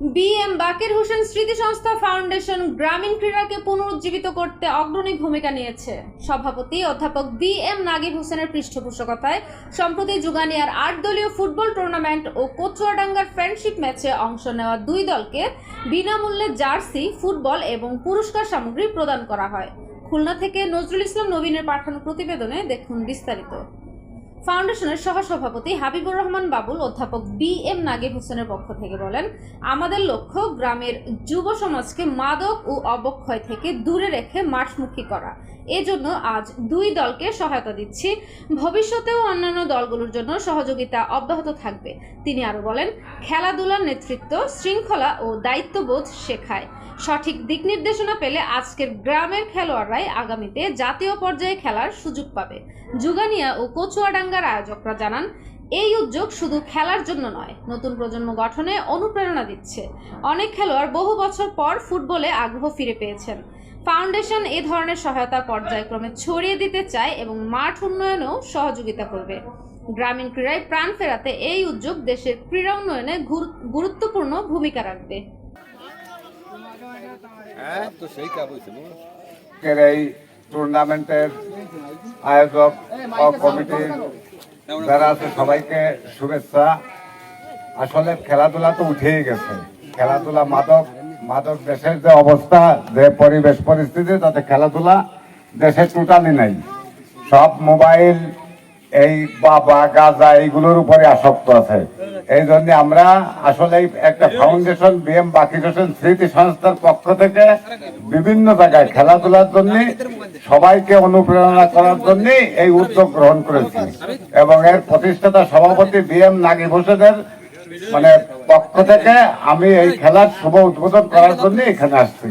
B M বাকের হোসেন স্মৃতি সংস্থা foundation গ্রামীণ ক্রীড়াকে পুনরুজ্জীবিত করতে অগ্রণী ভূমিকা নিয়েছে। সভাপতি অধ্যাপক বি এম নাগিব হোসেনের পৃষ্ঠপোষকতায় সম্প্রতি যুগানিয়ার আট দলীয় ফুটবল টুর্নামেন্ট ও কচুয়াডাঙ্গার ফ্রেন্ডশিপ ম্যাচে অংশ নেওয়া দুই দলকে বিনামূল্যে জার্সি, ফুটবল এবং পুরস্কার সামগ্রী প্রদান করা হয়। খুলনা থেকে নজরুল ইসলাম নবীনের পাঠানো প্রতিবেদনে দেখুন বিস্তারিত। ফাউন্ডেশনের সহসভাপতি হাবিবুর রহমান বাবুল, অধ্যাপক বি এম নাগিব হোসেনের পক্ষ থেকে বলেন, আমাদের লক্ষ্য গ্রামের যুব সমাজকে মাদক ও অবক্ষয় থেকে দূরে রেখে মাঠমুখী করা। এজন্য আজ দুই দলকে সহায়তা দিচ্ছি। ভবিষ্যতেও অন্যান্য দলগুলোর জন্য সহযোগিতা অব্যাহত থাকবে। তিনি আরও বলেন, খেলাধুলার নেতৃত্ব, শৃঙ্খলা ও দায়িত্ববোধ শেখায়। সঠিক দিক নির্দেশনা পেলে আজকের গ্রামের খেলোয়াড়রাই আগামীতে জাতীয় পর্যায়ে খেলার সুযোগ পাবে। যুগানিয়া ও কচুয়াডাঙ্গার আয়োজকরা জানান, এই উদ্যোগ শুধু খেলার জন্য নয়, নতুন প্রজন্ম গঠনে অনুপ্রেরণা দিচ্ছে। অনেক খেলোয়াড় বহু বছর পর ফুটবলে আগ্রহ ফিরে পেয়েছেন। ফাউন্ডেশন এ ধরনের সহায়তা পর্যায়ক্রমে ছড়িয়ে দিতে চায় এবং মাঠ উন্নয়নেও সহযোগিতা করবে। গ্রামীণ ক্রীড়ায় প্রাণ ফেরাতে এই উদ্যোগ দেশের ক্রীড়া উন্নয়নে গুরুত্বপূর্ণ ভূমিকা রাখবে হ্যাঁ তো সেই কাজ হয়েছে না আজকের টুর্নামেন্টের আয়োজক ও কমিটির যারা আছে সবাইকে শুভেচ্ছা। আসলে খেলাধুলা তো উঠেই গেছে। খেলাধুলা মাদক মাদক দেশের যে অবস্থা, যে পরিবেশ পরিস্থিতি, তাতে খেলাধুলা দেশে টোটালি নাই। সব মোবাইল এই বাবা, গাঁজা এইগুলোর উপরে আসক্ত আছে এই জন্য আমরা আসলে একটা ফাউন্ডেশন বিএম বাকি হোসেন স্মৃতি সংস্থার পক্ষ থেকে বিভিন্ন জায়গায় খেলাধুলার জন্য সবাইকে অনুপ্রেরণা করার জন্য এই উদ্যোগ গ্রহণ করেছি এবং এর প্রতিষ্ঠাতা সভাপতি বিএম নাগিব হোসেনের মানে পক্ষ থেকে আমি এই খেলার শুভ উদ্বোধন করার জন্য এখানে আসছি।